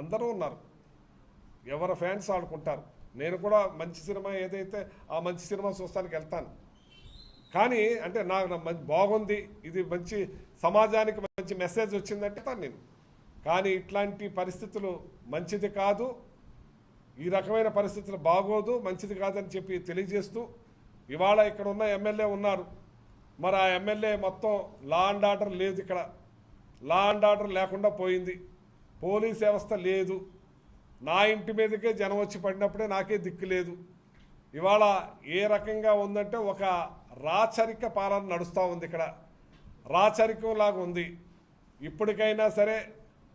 అందరూ ఉన్నారు. ఎవరి ఫ్యాన్స్ ఆడుకుంటారు. నేను కూడా మంచి సినిమా ఏదైతే ఆ మంచి సినిమా చూస్తానికి వెళ్తాను. కానీ అంటే నాకు మంచి బాగుంది. ఇది మంచి సమాజానికి మంచి మెసేజ్ వచ్చిందంటే నేను. కానీ ఇట్లాంటి పరిస్థితులు మంచిది కాదు. ఈ రకమైన పరిస్థితులు బాగోదు. మంచిది కాదని చెప్పి తెలియజేస్తూ ఇవాళ ఇక్కడ ఉన్న ఎమ్మెల్యే ఉన్నారు. మరి ఆ ఎమ్మెల్యే మొత్తం లా అండ్ ఆర్డర్ లేదు ఇక్కడ. లా అండ్ ఆర్డర్ లేకుండా పోయింది. పోలీస్ వ్యవస్థ లేదు. నా ఇంటి మీదకే జనం వచ్చి పడినప్పుడే నాకే దిక్కు లేదు. ఇవాళ ఏ రకంగా ఉందంటే ఒక రాచరిక పాలన నడుస్తూ ఉంది ఇక్కడ. రాచరికం లాగా ఉంది. ఇప్పటికైనా సరే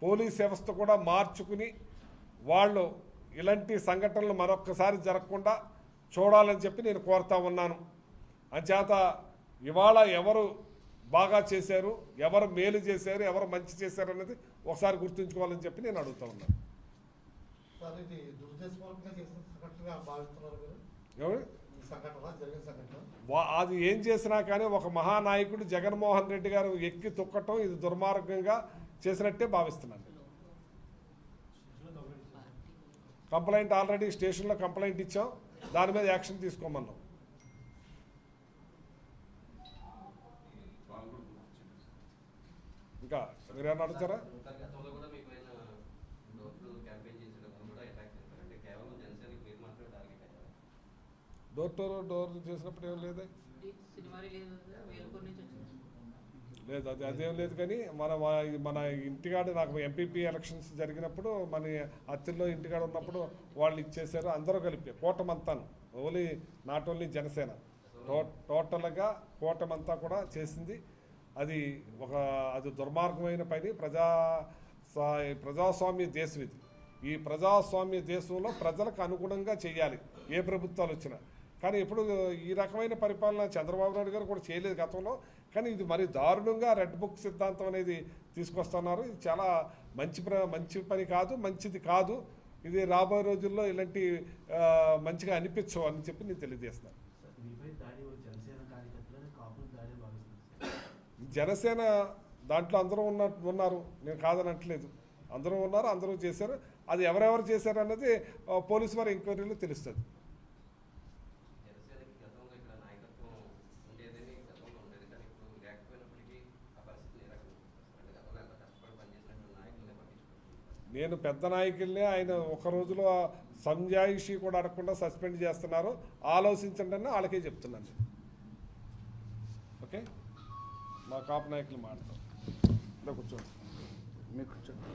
పోలీస్ వ్యవస్థ కూడా మార్చుకుని వాళ్ళు ఇలాంటి సంఘటనలు మరొక్కసారి జరగకుండా చూడాలని చెప్పి నేను కోరుతా ఉన్నాను. అంచేత ఇవాళ ఎవరు బాగా చేశారు ఎవరు మేలు చేశారు ఎవరు మంచి చేశారు అనేది ఒకసారి గుర్తుంచుకోవాలని చెప్పి నేను అడుగుతా ఉన్నాను అది ఏం చేసినా కానీ ఒక మహానాయకుడు జగన్మోహన్ రెడ్డి గారు ఎక్కి తొక్కటం ఇది దుర్మార్గంగా చేసినట్టే భావిస్తున్నాను. కంప్లైంట్ ఆల్రెడీ స్టేషన్లో కంప్లైంట్ ఇచ్చాం. దాని మీద యాక్షన్ తీసుకోమన్నాం ఇంకా మీరేమన్నా అడుగుతారా సార్ గతంలో కూడా మీ పైన డోర్లు క్యాంపెయిన్ చేసేటప్పుడు కూడా అటాక్ చేశారు అంటే కేవలం జనసేనకి మీరు మాత్రమే టార్గెట్ అడుగుతారా? డోర్ టు డోర్ చేసినప్పుడు ఏం లేదే? లేదు అది అదేం లేదు కానీ మన మన ఇంటికాడ నాకు ఎంపీపీ ఎలక్షన్స్ జరిగినప్పుడు మన అత్తిల్లో ఇంటికాడ ఉన్నప్పుడు వాళ్ళు ఇచ్చేసారు అందరూ కలిపి కూటమంతాను. Only not only Janasena. To టోటల్గా కూటమంతా కూడా చేసింది. అది ఒక అది దుర్మార్గమైన పని ప్రజా సా- ప్రజాస్వామ్య దేశం ఇది. ఈ ప్రజాస్వామ్య దేశంలో ప్రజలకు అనుగుణంగా చేయాలి. ఏ ప్రభుత్వాలు వచ్చినా. కానీ ఇప్పుడు ఈ రకమైన పరిపాలన చంద్రబాబు నాయుడు గారు కూడా చేయలేదు గతంలో. కానీ ఇది మరి దారుణంగా రెడ్ బుక్ సిద్ధాంతం అనేది తీసుకొస్తున్నారు. ఇది చాలా మంచి ప్ర- మంచి పని కాదు మంచిది కాదు. ఇది రాబోయే రోజుల్లో ఇలాంటి మంచిగా అనిపించవు అని చెప్పి నేను తెలియజేస్తున్నాను. జనసేన దాంట్లో అందరూ ఉన్న ఉన్నారు. నేను కాదనట్లేదు. అందరూ ఉన్నారు అందరూ చేశారు. అది ఎవరెవరు చేశారు అన్నది పోలీసు వారి ఎంక్వైరీలో తెలుస్తుంది. నేను పెద్ద నాయకుల్ని ఆయన ఒక రోజులో సంజాయిషి కూడా అడగకుండా సస్పెండ్ చేస్తున్నారు. ఆలోచించండి అని వాళ్ళకే చెప్తున్నాను. నేను. ఓకే? మా కాపు నాయకులు మాడతారు ఇలా కూర్చోండి. మీకు కూర్చోండి.